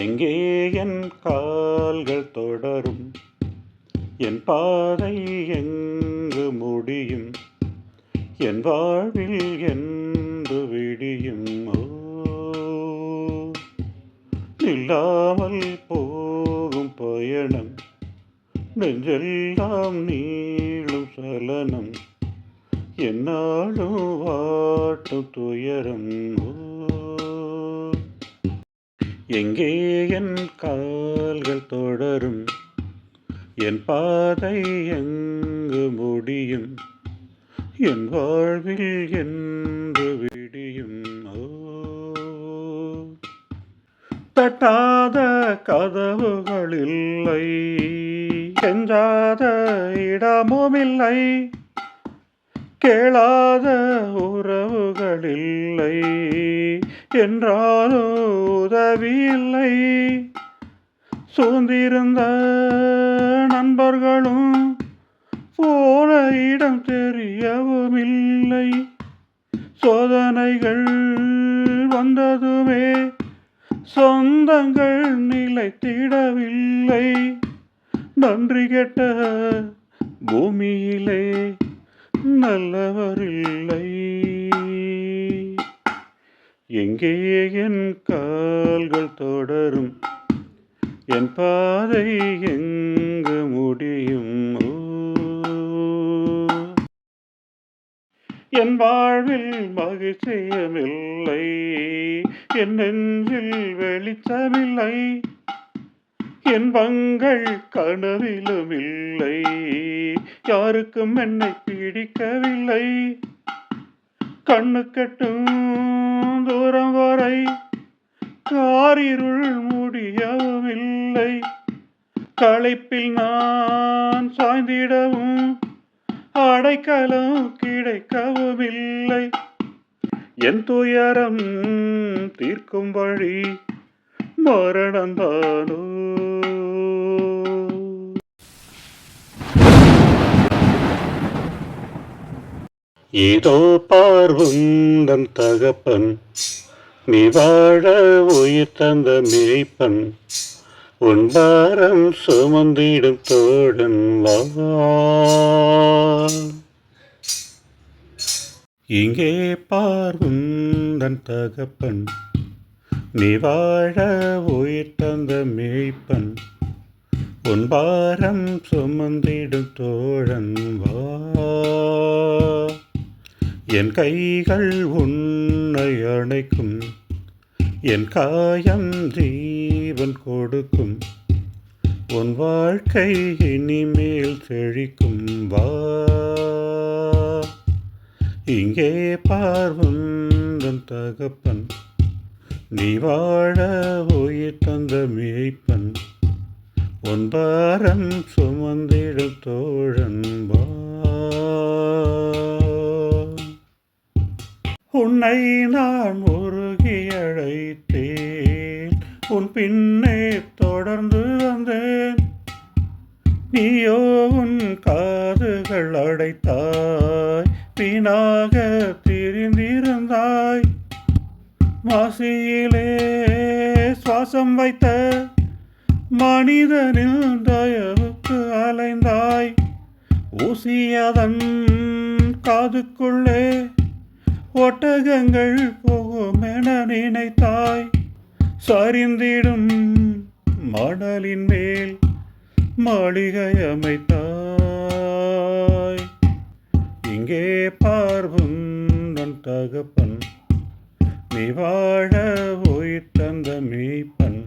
எங்கே என் கால்கள் தொடரும்? என் பாதை எங்கு முடியும்? என் வாழ்வில் என்று விடியும்? ஓ நில்லாமல் போகும் பயணம். நெஞ்செல்லாம் நீளும் சலனம். என்னாலும் வாட்டும் துயரம். ஓ எங்கே என் கால்கள் தொடரும்? என் பாதை எங்கு முடியும்? என் வாழ்வில் என்று விடியும்? தட்டாத கதவுகள் இல்லை கெஞ்சாத இடமும் இல்லை கேளாத உறவுகள் இல்லை. என்றாலும் உதவி இல்லை சூழ்ந்திருந்த நண்பர்களும் போல இடம் தெரியவும் இல்லை சோதனைகள் வந்ததுமே சொந்தங்கள் நிலைத்திடவில்லை. நன்றி கெட்ட பூமியிலே நல்லவரில்லை எங்கே என் கால்கள் தொடரும். என் பாதை எங்கு முடியும்? என் வாழ்வில் மகிழ்ச்சியமில்லை. என் நெஞ்சில் வெளிச்சமில்லை. என் பங்கள் கனவிலும் இல்லை யாருக்கும் என்னை பிடிக்கவில்லை. கண்ணு கட்டும் தூரம் வரை காரிருள் முடியவும் இல்லை களைப்பில் நான் சாய்ந்திடவும் அடைக்கலம் கிடைக்கவும் இல்லை என் துயரம் தீர்க்கும் வழி மரணந்தானோ? இதோ பார்வுந்தன் தகப்பன் நீ வாழ உயிர் தந்த மேய்ப்பன் உன் பாரம் சுமந்திடும் தோடன் வா இங்கே பார்வுந்தன் தகப்பன் நீ வாழ உயிர் தந்த மேய்ப்பன் உன் பாரம் சுமந்திடும் தோழன் வா என் கைகள் உன்னை அணைக்கும். என் காயம் ஜீவன் கொடுக்கும். உன் வாழ்க்கை இனிமேல் செழிக்கும் வா. இங்கே பார்வந்தன் தகப்பன். நீ வாழ உயிர் தந்த மேய்ப்பன். உன் பாரம் சுமந்திட உன்னை நான் முருகி அழைத்தேன். உன் பின்னே தொடர்ந்து வந்தேன். நீயோ உன் காதுகள் அடைத்தாய். வீணாக திரிந்திருந்தாய். மாசியிலே சுவாசம் வைத்த மனிதனில் தயவுக்கு அலைந்தாய். ஊசியதன் காதுக்குள்ளே ஒட்டகங்கள் போகும் என நினைத்தாய். சரிந்திடும் மணலின் மேல் மாளிகை அமைத்தாய் இங்கே பார்வும் நன் தகப்பன் நீ வாழ உயிர் தந்த மீப்பன்.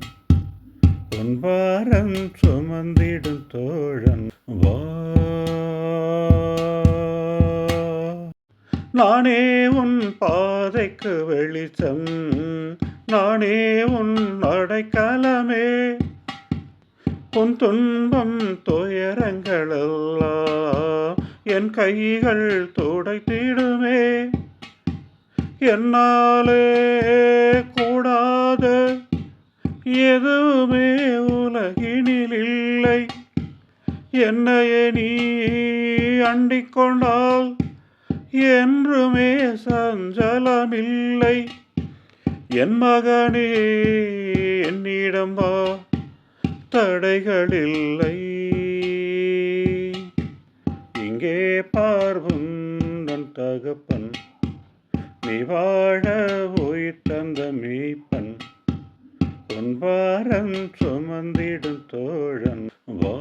உன் பாரம் சுமந்திடும் தோழன் வா நானே உன் பாதைக்கு வெளிச்சம். நானே உன் அடைக்கலமே உன் துன்பம் துயரங்களெல்லாம் என் கைகள் துடைத்திடுமே. என்னாலே கூடாத. எதுவுமே உலகினில் இல்லை. என்னையே நீ அண்டிக்கொண்டால் கொண்டால் என்றுமே சஞ்சலமில்லை. என் மகனே என்னிடம் வா தடைகளில்லை. இங்கே பார்வும் நன் தகப்பன் நீ வாழ உயிர் தந்த மீப்பன் உன்பாரன் சுமந்திடும் தோழன் வா.